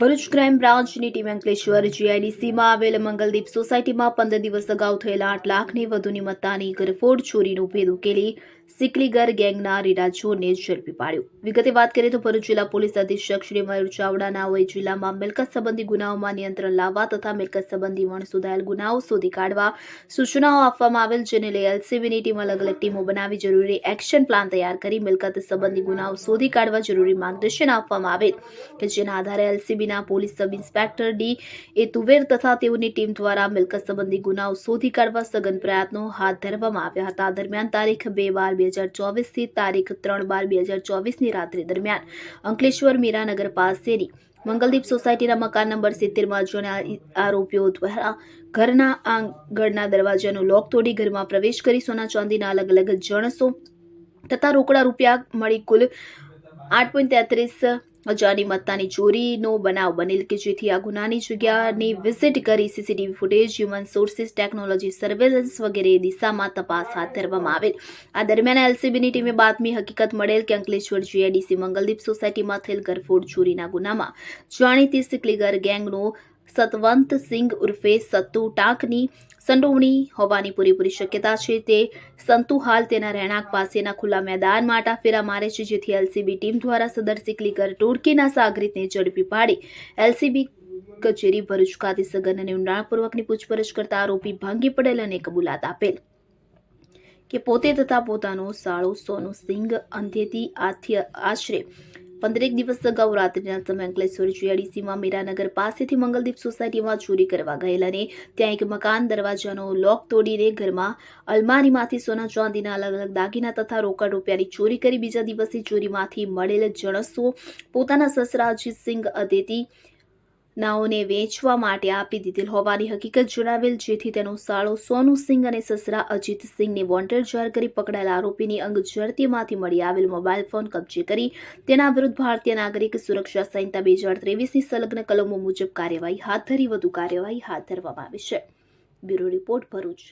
Bharuch crime બ્રાન્ચની team Ankleshwar જીઆઈડીસીમાં આવેલ મંગલદીપ સોસાયટીમાં પંદર દિવસ અગાઉ થયેલા આઠ લાખની વધુની મત્તાની ગરફોડ ચોરીનો ભેદ ઉકેલી સિકલીગર ગેંગના રીરાજોને ઝડપી પાડ્યો. વિગતે વાત કરીએ તો ભરૂચ જિલ્લા પોલીસ અધિક્ષક શ્રી મયુર ચાવડાના હોય જિલ્લામાં મિલકત સંબંધી ગુનાઓમાં નિયંત્રણ લાવવા તથા મિલકત સંબંધી વણ સુધાયેલ ગુનાઓ શોધી કાઢવા સૂચનાઓ આપવામાં આવેલ, જેને લઈ એલસીબીની ટીમ અલગ અલગ ટીમો બનાવી જરૂરી એક્શન પ્લાન તૈયાર કરી મિલકત સંબંધી ગુનાઓ શોધી કાઢવા જરૂરી માર્ગદર્શન આપવામાં આવેલ કે જેના આધારે એલસીબીના police sub inspector D. A. Tuver તથા તેઓની ટીમ દ્વારા મિલકત સંબંધી ગુનાઓ શોધી કાઢવા સઘન પ્રયત્નો હાથ ધરવામાં આવ્યા હતા. દરમિયાન તારીખ બે બાર બે હજાર ચોવીસથી તારીખ ત્રણ બાર બે હજાર ચોવીસની રાત્રિ દરમિયાન અંકલેશ્વર મીરાનગર પાસેની મંગલદીપ સોસાયટીના મકાન નંબર સિત્તેરમાં જોને આરોપીઓ દ્વારા ઘરના આંગણના દરવાજાનો લોક તોડી ઘરમાં પ્રવેશ કરી સોના ચાંદીના અલગ અલગ જણસો તથા રોકડા રૂપિયા મળી કુલ આઠ પોઈન્ટ તેત્રીસ હજારની મત્તાની ચોરીનો બનાવ બનેલ કે જેથી આ ગુનાની જગ્યાની વિઝિટ કરી CCTV footage, human sources, technology, surveillance વગેરે દિશામાં તપાસ હાથ ધરવામાં આવેલ. આ દરમિયાન એલસીબીની ટીમે બાતમી હકીકત મળેલ કે અંકલેશ્વર જીઆઈડીસી મંગલદીપ સોસાયટીમાં થયેલ ઘરફોડ ચોરીના ગુનામાં જાણીતી સિકલીગર ગેંગનો સતવંત સિંઘ ઉર્ફે સત્તુ ટાંકની સંડોવણી હોવાની પૂરેપૂરી શક્યતા છે તે સંતુ હાલ તેના રહેણાંક પાસેના ખુલ્લા મેદાનમાં આટાફેરા મારે છે, જેથી એલસીબી ટીમ દ્વારા સદર સિકલીગર ટોળકીના સાગરીતને ઝડપી પાડી. એલસીબી કચેરી ભરૂચ ખાતે સઘન અને ઊંડાણપૂર્વકની પૂછપરછ કરતા આરોપી ભાંગી પડેલ અને કબૂલાત આપેલ કે પોતે તથા પોતાનો સાળો સોનુ સિંઘ અંધેથી આથી આશરે પંદરેક દિવસ અગાઉ રાત્રિના સમય અંકલેશ્વર જીઆઈડીસીમાં મીરાનગર પાસેથી મંગલદીપ સોસાયટીમાં ચોરી કરવા ગયેલા અને ત્યાં એક મકાન દરવાજાનો લોક તોડીને ઘરમાં અલમારીમાંથી સોના ચાંદીના અલગ અલગ દાગીના તથા રોકડ રૂપિયાની ચોરી કરી બીજા દિવસે ચોરીમાંથી મળેલ જણસો પોતાના સસરા અજીતસિંહ અદેતી નાઓને વેચવા માટે આપી દીધેલ હોવાની હકીકત જણાવેલ, જેથી તેનો સાળો સોનુ સિંઘ અને સસરા અજીત સિંઘને વોન્ટેડ જાહેર કરી પકડાયેલ આરોપીની અંગ ઝડતીમાંથી મળી આવેલ મોબાઈલ ફોન કબજે કરી તેના વિરુદ્ધ ભારતીય નાગરિક સુરક્ષા સંહિતા બે હજાર ત્રેવીસની સંલગ્ન કલમો મુજબ કાર્યવાહી હાથ ધરી, વધુ કાર્યવાહી હાથ ધરવામાં આવી છે. Bureau report Bharuch.